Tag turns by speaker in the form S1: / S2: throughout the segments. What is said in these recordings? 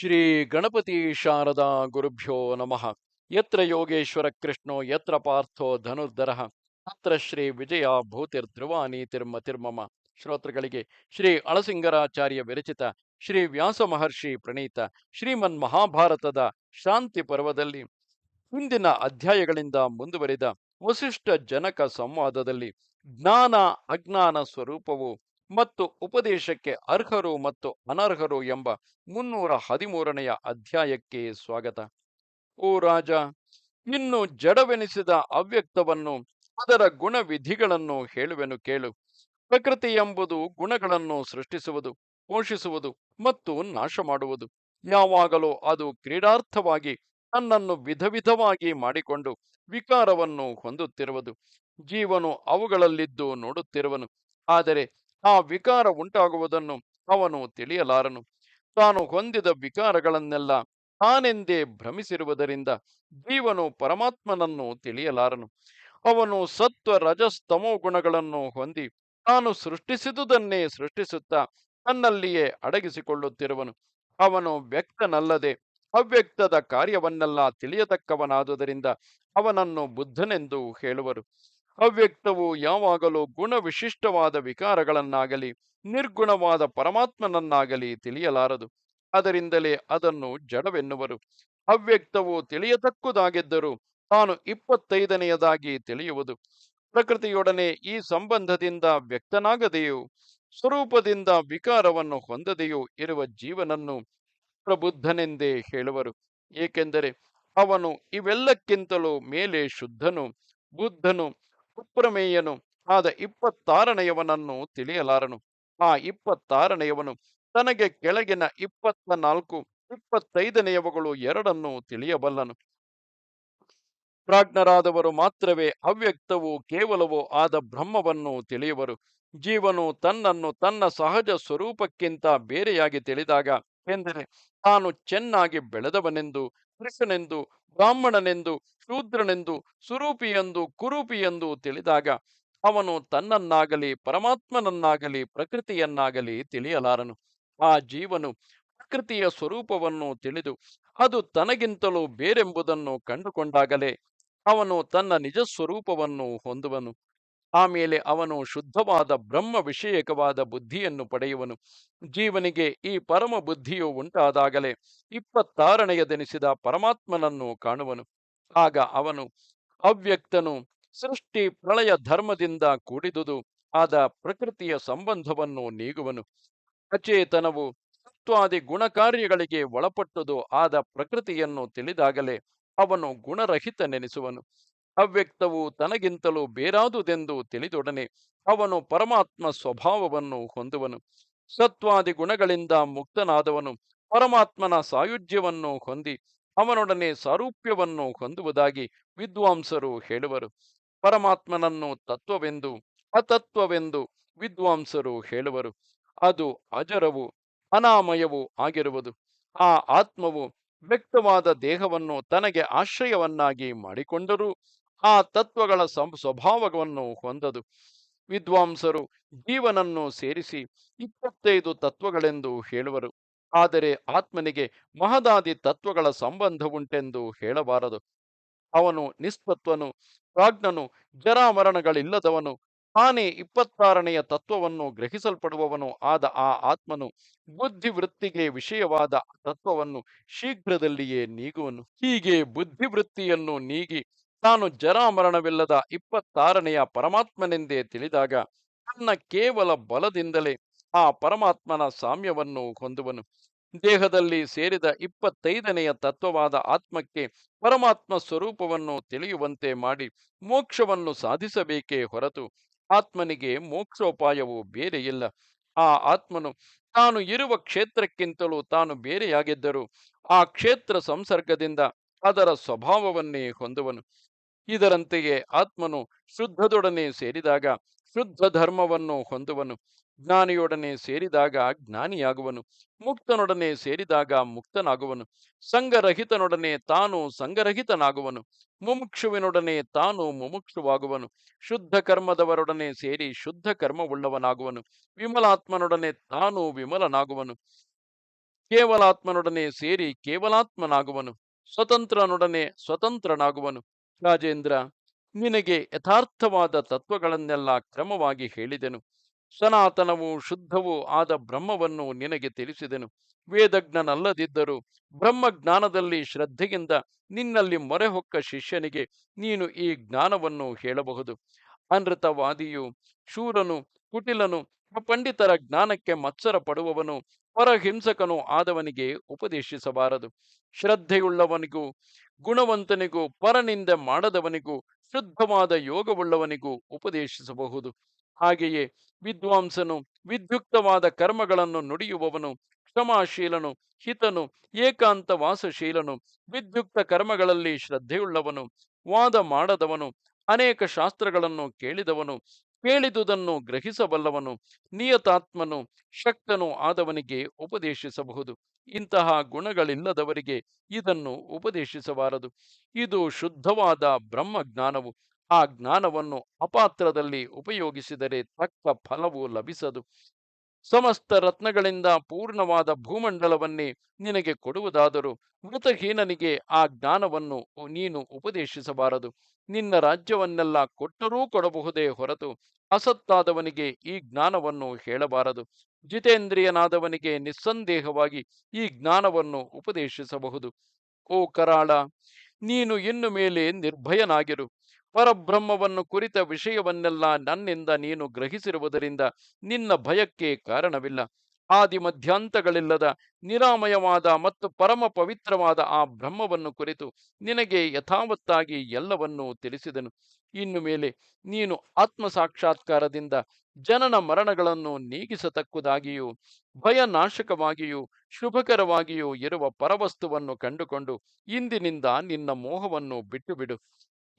S1: ಶ್ರೀ ಗಣಪತಿ ಶಾರದಾ ಗುರುಭ್ಯೋ ನಮಃ. ಯತ್ರ ಯೋಗೇಶ್ವರ ಕೃಷ್ಣೋ, ಯತ್ರ ಪಾರ್ಥೋ ಧನುರ್ಧರ. ಅತ್ರ ಶ್ರೀ ವಿಜಯ ತಿರ್ಮ ತಿರ್ಮಮ. ಶ್ರೋತೃಗಳಿಗೆ ಶ್ರೀ ಅಳಸಿಂಗರಾಚಾರ್ಯ ವಿರಚಿತ ಶ್ರೀ ವ್ಯಾಸ ಮಹರ್ಷಿ ಪ್ರಣೀತ ಶ್ರೀಮನ್ ಮಹಾಭಾರತದ ಶಾಂತಿ ಪರ್ವದಲ್ಲಿ ಹಿಂದಿನ ಅಧ್ಯಾಯಗಳಿಂದ ಮುಂದುವರಿದ ವಸಿಷ್ಠ ಜನಕ ಸಂವಾದದಲ್ಲಿ ಜ್ಞಾನ ಅಜ್ಞಾನ ಸ್ವರೂಪವು ಮತ್ತು ಉಪದೇಶಕ್ಕೆ ಅರ್ಹರು ಮತ್ತು ಅನರ್ಹರು ಎಂಬ ಮುನ್ನೂರ ಹದಿಮೂರನೆಯ ಅಧ್ಯಾಯಕ್ಕೆ ಸ್ವಾಗತ. ಓ ರಾಜ ಇನ್ನು ಜಡವೆನಿಸಿದ ಅವ್ಯಕ್ತವನ್ನು, ಅದರ ಗುಣವಿಧಿಗಳನ್ನು ಹೇಳುವೆನು ಕೇಳು. ಪ್ರಕೃತಿ ಎಂಬುದು ಗುಣಗಳನ್ನು ಸೃಷ್ಟಿಸುವುದು, ಪೋಷಿಸುವುದು ಮತ್ತು ನಾಶ ಮಾಡುವುದು ಯಾವಾಗಲೂ ಅದು ಕ್ರೀಡಾರ್ಥವಾಗಿ ತನ್ನನ್ನು ವಿಧ ವಿಧವಾಗಿ ಮಾಡಿಕೊಂಡು ವಿಕಾರವನ್ನು ಹೊಂದುತ್ತಿರುವುದು. ಜೀವನು ಅವುಗಳಲ್ಲಿದ್ದು ನೋಡುತ್ತಿರುವನು. ಆದರೆ ಆ ವಿಕಾರ ಉಂಟಾಗುವುದನ್ನು ಅವನು ತಿಳಿಯಲಾರನು. ತಾನು ಹೊಂದಿದ ವಿಕಾರಗಳನ್ನೆಲ್ಲ ತಾನೆಂದೇ ಭ್ರಮಿಸಿರುವುದರಿಂದ ಜೀವನು ಪರಮಾತ್ಮನನ್ನು ತಿಳಿಯಲಾರನು. ಅವನು ಸತ್ವ ರಜಸ್ತಮೋ ಗುಣಗಳನ್ನು ಹೊಂದಿ ತಾನು ಸೃಷ್ಟಿಸಿದುದನ್ನೇ ಸೃಷ್ಟಿಸುತ್ತಾ ತನ್ನಲ್ಲಿಯೇ ಅಡಗಿಸಿಕೊಳ್ಳುತ್ತಿರುವನು. ಅವನು ವ್ಯಕ್ತನಲ್ಲದೆ ಅವ್ಯಕ್ತದ ಕಾರ್ಯವನ್ನೆಲ್ಲ ತಿಳಿಯತಕ್ಕವನಾದುದರಿಂದ ಅವನನ್ನು ಬುದ್ಧನೆಂದು ಹೇಳುವರು. ಅವ್ಯಕ್ತವು ಯಾವಾಗಲೂ ಗುಣವಿಶಿಷ್ಟವಾದ ವಿಕಾರಗಳನ್ನಾಗಲಿ, ನಿರ್ಗುಣವಾದ ಪರಮಾತ್ಮನನ್ನಾಗಲಿ ತಿಳಿಯಲಾರದು. ಅದರಿಂದಲೇ ಅದನ್ನು ಜಡವೆನ್ನುವರು. ಅವ್ಯಕ್ತವು ತಿಳಿಯತಕ್ಕುದಾಗಿದ್ದರೂ ತಾನು ಇಪ್ಪತ್ತೈದನೆಯದಾಗಿ ತಿಳಿಯುವುದು. ಪ್ರಕೃತಿಯೊಡನೆ ಈ ಸಂಬಂಧದಿಂದ ವ್ಯಕ್ತನಾಗದೆಯೂ, ಸ್ವರೂಪದಿಂದ ವಿಕಾರವನ್ನು ಹೊಂದದೆಯೂ ಇರುವ ಜೀವನನ್ನು ಪ್ರಬುದ್ಧನೆಂದೇ ಹೇಳುವರು. ಏಕೆಂದರೆ ಅವನು ಇವೆಲ್ಲಕ್ಕಿಂತಲೂ ಮೇಲೆ ಶುದ್ಧನು, ಬುದ್ಧನು ಅಪ್ರಮೇಯನು ಆದ ಇಪ್ಪತ್ತಾರನೆಯವನನ್ನು ತಿಳಿಯಲಾರನು. ಆ ಇಪ್ಪತ್ತಾರನೆಯವನು ತನಗೆ ಕೆಳಗಿನ ಇಪ್ಪತ್ತ ನಾಲ್ಕು ಇಪ್ಪತ್ತೈದನೆಯವಗಳು ಎರಡನ್ನು ತಿಳಿಯಬಲ್ಲನು. ಪ್ರಾಜ್ಞರಾದವರು ಮಾತ್ರವೇ ಅವ್ಯಕ್ತವೂ ಕೇವಲವೂ ಆದ ಬ್ರಹ್ಮವನ್ನು ತಿಳಿಯುವರು. ಜೀವನು ತನ್ನನ್ನು ತನ್ನ ಸಹಜ ಸ್ವರೂಪಕ್ಕಿಂತ ಬೇರೆಯಾಗಿ ತಿಳಿದಾಗ ಎಂದರೆ ತಾನು ಚೆನ್ನಾಗಿ ಬೆಳೆದವನೆಂದು, ಕೃಷ್ಣನೆಂದು, ಬ್ರಾಹ್ಮಣನೆಂದು, ಶೂದ್ರನೆಂದು, ಸುರೂಪಿಯೆಂದು, ಕುರೂಪಿಯೆಂದು ತಿಳಿದಾಗ ಅವನು ತನ್ನನ್ನಾಗಲಿ, ಪರಮಾತ್ಮನನ್ನಾಗಲಿ, ಪ್ರಕೃತಿಯನ್ನಾಗಲಿ ತಿಳಿಯಲಾರನು. ಆ ಜೀವನು ಪ್ರಕೃತಿಯ ಸ್ವರೂಪವನ್ನು ತಿಳಿದು ಅದು ತನಗಿಂತಲೂ ಬೇರೆಂಬುದನ್ನು ಕಂಡುಕೊಂಡಾಗಲೇ ಅವನು ತನ್ನ ನಿಜ ಸ್ವರೂಪವನ್ನು ಹೊಂದುವನು. ಆಮೇಲೆ ಅವನು ಶುದ್ಧವಾದ ಬ್ರಹ್ಮ ವಿಷಯಕವಾದ ಬುದ್ಧಿಯನ್ನು ಪಡೆಯುವನು. ಜೀವನಿಗೆ ಈ ಪರಮ ಬುದ್ಧಿಯು ಉಂಟಾದಾಗಲೇ ಇಪ್ಪತ್ತಾರನೆಯದೆನಿಸಿದ ಪರಮಾತ್ಮನನ್ನು ಕಾಣುವನು. ಆಗ ಅವನು ಅವ್ಯಕ್ತನು ಸೃಷ್ಟಿ ಪ್ರಳಯ ಧರ್ಮದಿಂದ ಕೂಡಿದುದು ಆದ ಪ್ರಕೃತಿಯ ಸಂಬಂಧವನ್ನು ನೀಗುವನು. ಅಚೇತನವು ಸತ್ವಾದಿ ಗುಣಕಾರ್ಯಗಳಿಗೆ ಒಳಪಟ್ಟುದು ಆದ ಪ್ರಕೃತಿಯನ್ನು ತಿಳಿದಾಗಲೇ ಅವನು ಗುಣರಹಿತನೆನಿಸುವನು. ಅವ್ಯಕ್ತವು ತನಗಿಂತಲೂ ಬೇರಾದುದೆಂದು ತಿಳಿದೊಡನೆ ಅವನು ಪರಮಾತ್ಮ ಸ್ವಭಾವವನ್ನು ಹೊಂದುವನು. ಸತ್ವಾದಿ ಗುಣಗಳಿಂದ ಮುಕ್ತನಾದವನು ಪರಮಾತ್ಮನ ಸಾಯುಜ್ಯವನ್ನು ಹೊಂದಿ ಅವನೊಡನೆ ಸಾರೂಪ್ಯವನ್ನು ಹೊಂದುವುದಾಗಿ ವಿದ್ವಾಂಸರು ಹೇಳುವರು. ಪರಮಾತ್ಮನನ್ನು ತತ್ವವೆಂದು, ಅತತ್ವವೆಂದು ವಿದ್ವಾಂಸರು ಹೇಳುವರು. ಅದು ಅಜರವು, ಅನಾಮಯವೂ ಆಗಿರುವುದು. ಆ ಆತ್ಮವು ವ್ಯಕ್ತವಾದ ದೇಹವನ್ನು ತನಗೆ ಆಶ್ರಯವನ್ನಾಗಿ ಮಾಡಿಕೊಂಡರೂ ಆ ತತ್ವಗಳ ಸ್ವಭಾವವನ್ನು ಹೊಂದದು. ವಿದ್ವಾಂಸರು ಜೀವನನ್ನು ಸೇರಿಸಿ ಇಪ್ಪತ್ತೈದು ತತ್ವಗಳೆಂದು ಹೇಳುವರು. ಆದರೆ ಆತ್ಮನಿಗೆ ಮಹದಾದಿ ತತ್ವಗಳ ಸಂಬಂಧವುಂಟೆಂದು ಹೇಳಬಾರದು. ಅವನು ನಿಸ್ಪತ್ವನು ಪ್ರಾಜ್ಞನು ಜರಾಮರಣಗಳಿಲ್ಲದವನು ತಾನೇ ಇಪ್ಪತ್ತಾರನೆಯ ತತ್ವವನ್ನು ಗ್ರಹಿಸಲ್ಪಡುವವನು ಆದ ಆ ಆತ್ಮನು ಬುದ್ಧಿವೃತ್ತಿಗೆ ವಿಷಯವಾದ ತತ್ವವನ್ನು ಶೀಘ್ರದಲ್ಲಿಯೇ ನೀಗುವನು. ಹೀಗೆ ಬುದ್ಧಿವೃತ್ತಿಯನ್ನು ನೀಗಿ ತಾನು ಜರಾಮರಣವಿಲ್ಲದ ಇಪ್ಪತ್ತಾರನೆಯ ಪರಮಾತ್ಮನೆಂದೇ ತಿಳಿದಾಗ ತನ್ನ ಕೇವಲ ಬಲದಿಂದಲೇ ಆ ಪರಮಾತ್ಮನ ಸಾಮ್ಯವನ್ನು ಹೊಂದುವನು. ದೇಹದಲ್ಲಿ ಸೇರಿದ ಇಪ್ಪತ್ತೈದನೆಯ ತತ್ವವಾದ ಆತ್ಮಕ್ಕೆ ಪರಮಾತ್ಮ ಸ್ವರೂಪವನ್ನು ತಿಳಿಯುವಂತೆ ಮಾಡಿ ಮೋಕ್ಷವನ್ನು ಸಾಧಿಸಬೇಕೇ ಹೊರತು ಆತ್ಮನಿಗೆ ಮೋಕ್ಷೋಪಾಯವು ಬೇರೆಯಿಲ್ಲ. ಆ ಆತ್ಮನು ತಾನು ಇರುವ ಕ್ಷೇತ್ರಕ್ಕಿಂತಲೂ ತಾನು ಬೇರೆಯಾಗಿದ್ದರೂ ಆ ಕ್ಷೇತ್ರ ಸಂಸರ್ಗದಿಂದ ಅದರ ಸ್ವಭಾವವನ್ನೇ ಹೊಂದುವನು. ಇದರಂತೆಯೇ ಆತ್ಮನು ಶುದ್ಧದೊಡನೆ ಸೇರಿದಾಗ ಶುದ್ಧ ಧರ್ಮವನ್ನು ಹೊಂದುವನು. ಜ್ಞಾನಿಯೊಡನೆ ಸೇರಿದಾಗ ಜ್ಞಾನಿಯಾಗುವನು. ಮುಕ್ತನೊಡನೆ ಸೇರಿದಾಗ ಮುಕ್ತನಾಗುವನು. ಸಂಗರಹಿತನೊಡನೆ ತಾನು ಸಂಗರಹಿತನಾಗುವನು ಮುಮುಕ್ಷುವಿನೊಡನೆ ತಾನು ಮುಮುಕ್ಷುವಾಗುವನು. ಶುದ್ಧ ಕರ್ಮದವರೊಡನೆ ಸೇರಿ ಶುದ್ಧ ಕರ್ಮವುಳ್ಳವನಾಗುವನು. ವಿಮಲಾತ್ಮನೊಡನೆ ತಾನು ವಿಮಲನಾಗುವನು. ಕೇವಲಾತ್ಮನೊಡನೆ ಸೇರಿ ಕೇವಲಾತ್ಮನಾಗುವನು. ಸ್ವತಂತ್ರನೊಡನೆ ಸ್ವತಂತ್ರನಾಗುವನು. ರಾಜೇಂದ್ರ, ನಿನಗೆ ಯಥಾರ್ಥವಾದ ತತ್ವಗಳನ್ನೆಲ್ಲ ಕ್ರಮವಾಗಿ ಹೇಳಿದೆನು. ಸನಾತನವೂ ಶುದ್ಧವೂ ಆದ ಬ್ರಹ್ಮವನ್ನು ನಿನಗೆ ತಿಳಿಸಿದೆನು. ವೇದಜ್ಞನಲ್ಲದಿದ್ದರೂ ಬ್ರಹ್ಮಜ್ಞಾನದಲ್ಲಿ ಶ್ರದ್ಧೆಯಿಂದ ನಿನ್ನಲ್ಲಿ ಮೊರೆಹೊಕ್ಕ ಶಿಷ್ಯನಿಗೆ ನೀನು ಈ ಜ್ಞಾನವನ್ನು ಹೇಳಬಹುದು. ಅನೃತವಾದಿಯು ಶೂರನು, ಕುಟಿಲನು ಪಂಡಿತರ ಜ್ಞಾನಕ್ಕೆ ಮತ್ಸರ ಪಡುವವನು ಪರಹಿಂಸಕನು ಆದವನಿಗೆ ಉಪದೇಶಿಸಬಾರದು. ಶ್ರದ್ಧೆಯುಳ್ಳವನಿಗೂ ಗುಣವಂತನಿಗೂ, ಪರನಿಂದ ಮಾಡದವನಿಗೂ, ಶುದ್ಧವಾದ ಯೋಗವುಳ್ಳವನಿಗೂ ಉಪದೇಶಿಸಬಹುದು. ಹಾಗೆಯೇ ವಿದ್ವಾಂಸನು ವಿದ್ಯುಕ್ತವಾದ ಕರ್ಮಗಳನ್ನು ನುಡಿಯುವವನು, ಕ್ಷಮಾಶೀಲನು, ಹಿತನು, ಏಕಾಂತ ವಾಸಶೀಲನು ವಿದ್ಯುಕ್ತ ಕರ್ಮಗಳಲ್ಲಿ ಶ್ರದ್ಧೆಯುಳ್ಳವನು, ವಾದ ಮಾಡದವನು, ಅನೇಕ ಶಾಸ್ತ್ರಗಳನ್ನು ಕೇಳಿದವನು ಕೇಳಿದುದನ್ನು ಗ್ರಹಿಸಬಲ್ಲವನು, ನಿಯತಾತ್ಮನು, ಶಕ್ತನು ಆದವನಿಗೆ ಉಪದೇಶಿಸಬಹುದು. ಇಂತಹ ಗುಣಗಳಿಲ್ಲದವರಿಗೆ ಇದನ್ನು ಉಪದೇಶಿಸಬಾರದು. ಇದು ಶುದ್ಧವಾದ ಬ್ರಹ್ಮಜ್ಞಾನವು. ಆ ಜ್ಞಾನವನ್ನು ಅಪಾತ್ರದಲ್ಲಿ ಉಪಯೋಗಿಸಿದರೆ ತಕ್ಕ ಫಲವು ಲಭಿಸದು. ಸಮಸ್ತ ರತ್ನಗಳಿಂದ ಪೂರ್ಣವಾದ ಭೂಮಂಡಲವನ್ನೇ ನಿನಗೆ ಕೊಡುವುದಾದರೂ ಮೃತಹೀನನಿಗೆ ಆ ಜ್ಞಾನವನ್ನು ನೀನು ಉಪದೇಶಿಸಬಾರದು. ನಿನ್ನ ರಾಜ್ಯವನ್ನೆಲ್ಲ ಕೊಟ್ಟರೂ ಕೊಡಬಹುದೇ ಹೊರತು ಅಸತ್ತಾದವನಿಗೆ ಈ ಜ್ಞಾನವನ್ನು ಹೇಳಬಾರದು. ಜಿತೇಂದ್ರಿಯನಾದವನಿಗೆ ನಿಸ್ಸಂದೇಹವಾಗಿ ಈ ಜ್ಞಾನವನ್ನು ಉಪದೇಶಿಸಬಹುದು. ಓ ಕರಾಳ, ನೀನು ಇನ್ನು ಮೇಲೆ ನಿರ್ಭಯನಾಗಿರು. ಪರಬ್ರಹ್ಮವನ್ನು ಕುರಿತ ವಿಷಯವನ್ನೆಲ್ಲ ನನ್ನಿಂದ ನೀನು ಗ್ರಹಿಸಿರುವುದರಿಂದ ನಿನ್ನ ಭಯಕ್ಕೆ ಕಾರಣವಿಲ್ಲ. ಆದಿ ಮಧ್ಯಾಂತಗಳಿಲ್ಲದ ನಿರಾಮಯವಾದ ಮತ್ತು ಪರಮ ಪವಿತ್ರವಾದ ಆ ಬ್ರಹ್ಮವನ್ನು ಕುರಿತು ನಿನಗೆ ಯಥಾವತ್ತಾಗಿ ಎಲ್ಲವನ್ನೂ ತಿಳಿಸಿದನು. ಇನ್ನು ಮೇಲೆ ನೀನು ಆತ್ಮ ಸಾಕ್ಷಾತ್ಕಾರದಿಂದ ಜನನ ಮರಣಗಳನ್ನು ನೀಗಿಸತಕ್ಕುದಾಗಿಯೂ, ಭಯನಾಶಕವಾಗಿಯೂ, ಶುಭಕರವಾಗಿಯೂ ಇರುವ ಪರವಸ್ತುವನ್ನು ಕಂಡುಕೊಂಡು ಇಂದಿನಿಂದ ನಿನ್ನ ಮೋಹವನ್ನು ಬಿಟ್ಟು ಬಿಡು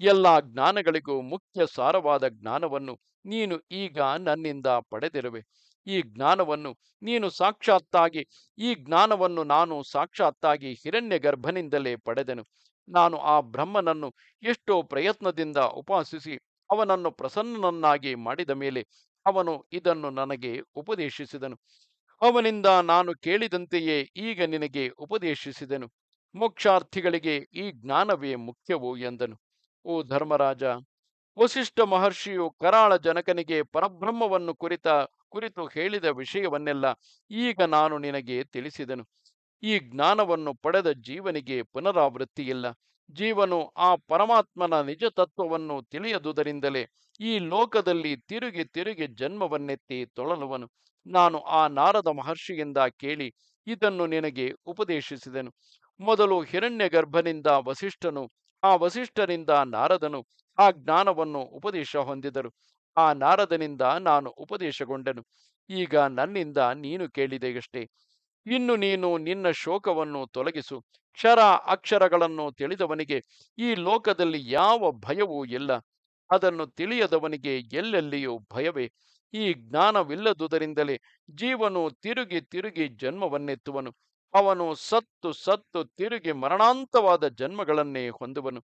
S1: ಎಲ್ಲ ಜ್ಞಾನಗಳಿಗೂ ಮುಖ್ಯ ಸಾರವಾದ ಜ್ಞಾನವನ್ನು ನೀನು ಈಗ ನನ್ನಿಂದ ಪಡೆದಿರುವೆ. ಈ ಜ್ಞಾನವನ್ನು ನೀನು ಸಾಕ್ಷಾತ್ತಾಗಿ, ಈ ಜ್ಞಾನವನ್ನು ನಾನು ಸಾಕ್ಷಾತ್ತಾಗಿ ಹಿರಣ್ಯ ಗರ್ಭನಿಂದಲೇ ಪಡೆದೆನು. ನಾನು ಆ ಬ್ರಹ್ಮನನ್ನು ಎಷ್ಟೋ ಪ್ರಯತ್ನದಿಂದ ಉಪಾಸಿಸಿ, ಅವನನ್ನು ಪ್ರಸನ್ನನನ್ನಾಗಿ ಮಾಡಿದ ಮೇಲೆ ಅವನು ಇದನ್ನು ನನಗೆ ಉಪದೇಶಿಸಿದನು. ಅವನಿಂದ ನಾನು ಕೇಳಿದಂತೆಯೇ ಈಗ ನಿನಗೆ ಉಪದೇಶಿಸಿದೆನು. ಮೋಕ್ಷಾರ್ಥಿಗಳಿಗೆ ಈ ಜ್ಞಾನವೇ ಮುಖ್ಯವು ಎಂದನು. ಓ ಧರ್ಮರಾಜ, ವಸಿಷ್ಠ ಮಹರ್ಷಿಯು ಕರಾಳ ಜನಕನಿಗೆ ಪರಬ್ರಹ್ಮವನ್ನು ಕುರಿತ, ಕುರಿತು ಹೇಳಿದ ವಿಷಯವನ್ನೆಲ್ಲ ಈಗ ನಾನು ನಿನಗೆ ತಿಳಿಸಿದನು. ಈ ಜ್ಞಾನವನ್ನು ಪಡೆದ ಜೀವನಿಗೆ ಪುನರಾವೃತ್ತಿಯಿಲ್ಲ. ಜೀವನು ಆ ಪರಮಾತ್ಮನ ನಿಜ ತತ್ವವನ್ನು ತಿಳಿಯದುದರಿಂದಲೇ ಈ ಲೋಕದಲ್ಲಿ ತಿರುಗಿ ತಿರುಗಿ ಜನ್ಮವನ್ನೆತ್ತಿ ತೊಳಲುವನು. ನಾನು ಆ ನಾರದ ಮಹರ್ಷಿಯಿಂದ ಕೇಳಿ ಇದನ್ನು ನಿನಗೆ ಉಪದೇಶಿಸಿದೆನು. ಮೊದಲು ಹಿರಣ್ಯ ಗರ್ಭನಿಂದ ವಸಿಷ್ಠನು ಆ ವಸಿಷ್ಠರಿಂದ ನಾರದನು ಆ ಜ್ಞಾನವನ್ನು ಉಪದೇಶ ಹೊಂದಿದರು. ಆ ನಾರದನಿಂದ ನಾನು ಉಪದೇಶಗೊಂಡೆನು. ಈಗ ನನ್ನಿಂದ ನೀನು ಕೇಳಿದೆಯಷ್ಟೇ. ಇನ್ನು ನೀನು ನಿನ್ನ ಶೋಕವನ್ನು ತೊಲಗಿಸು. ಕ್ಷರ ಅಕ್ಷರಗಳನ್ನು ತಿಳಿದವನಿಗೆ ಈ ಲೋಕದಲ್ಲಿ ಯಾವ ಭಯವೂ ಇಲ್ಲ. ಅದನ್ನು ತಿಳಿಯದವನಿಗೆ ಎಲ್ಲೆಲ್ಲಿಯೂ ಭಯವೇ. ಈ ಜ್ಞಾನವಿಲ್ಲದುದರಿಂದಲೇ ಜೀವನು ತಿರುಗಿ ತಿರುಗಿ ಜನ್ಮವನ್ನೆತ್ತುವನು. ಅವನು ಸತ್ತು ಸತ್ತು ತಿರುಗಿ ಮರಣಾಂತವಾದ ಜನ್ಮಗಳನ್ನೇ ಹೊಂದುವನು.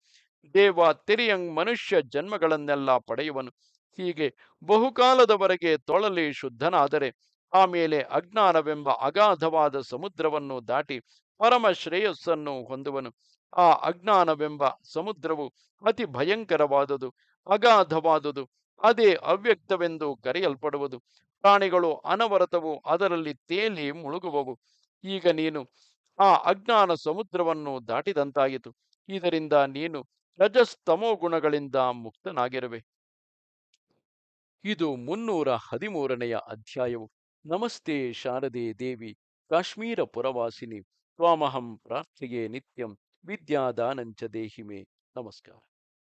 S1: ದೇವ ತಿರಿಯಂಗ್ ಮನುಷ್ಯ ಜನ್ಮಗಳನ್ನೆಲ್ಲ ಪಡೆಯುವನು. ಹೀಗೆ ಬಹುಕಾಲದವರೆಗೆ ತೊಳಲಿ ಶುದ್ಧನಾದರೆ ಆಮೇಲೆ ಅಜ್ಞಾನವೆಂಬ ಅಗಾಧವಾದ ಸಮುದ್ರವನ್ನು ದಾಟಿ ಪರಮ ಶ್ರೇಯಸ್ಸನ್ನು ಹೊಂದುವನು. ಆ ಅಜ್ಞಾನವೆಂಬ ಸಮುದ್ರವು ಅತಿ ಭಯಂಕರವಾದುದು, ಅಗಾಧವಾದುದು, ಅದೇ ಅವ್ಯಕ್ತವೆಂದು ಕರೆಯಲ್ಪಡುವುದು. ಪ್ರಾಣಿಗಳು ಅನವರತವು ಅದರಲ್ಲಿ ತೇಲಿ ಮುಳುಗುವವು. ಈಗ ನೀನು ಆ ಅಜ್ಞಾನ ಸಮುದ್ರವನ್ನು ದಾಟಿದಂತಾಯಿತು. ಇದರಿಂದ ನೀನು ರಜಸ್ತಮೋ ಗುಣಗಳಿಂದ ಮುಕ್ತನಾಗಿರುವೆ. ಇದು ಮುನ್ನೂರ ಹದಿಮೂರನೆಯ ಅಧ್ಯಾಯವು. ನಮಸ್ತೆ ಶಾರದೆ ದೇವಿ, ಕಾಶ್ಮೀರ ಪುರವಾಸಿನಿ, ತ್ವಾಮಹಂ ಪ್ರಾರ್ಥಿಗೆ ನಿತ್ಯಂ, ವಿದ್ಯಾದಾನಂಚ ದೇಹಿಮೆ. ನಮಸ್ಕಾರ.